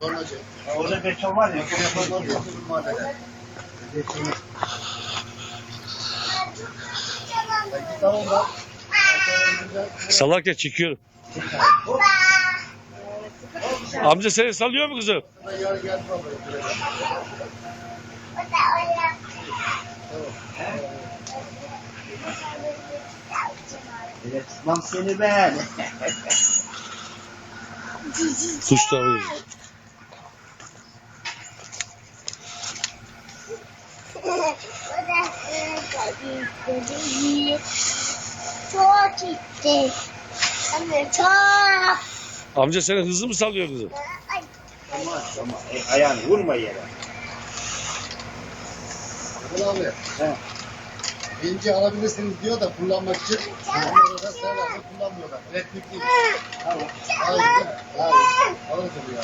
Orada. Orada var ya. Tornacı mahallede. Tamam bak. Salarken. Amca seni salıyor mu kızım? Yarın Evet, tutmam seni ben. Kuş tavuğu. Çok gitti. Anne çok. Amca seni hızlı mı salıyor kızım? Tamam tamam. E, ayağını vurma yere. Bakın abi. He. İnce alabilirsiniz diyor da kullanmak için. Onları da kullanmıyorlar. Replik değil. Tamam. Hayır. Hayır. Alırız onu ya.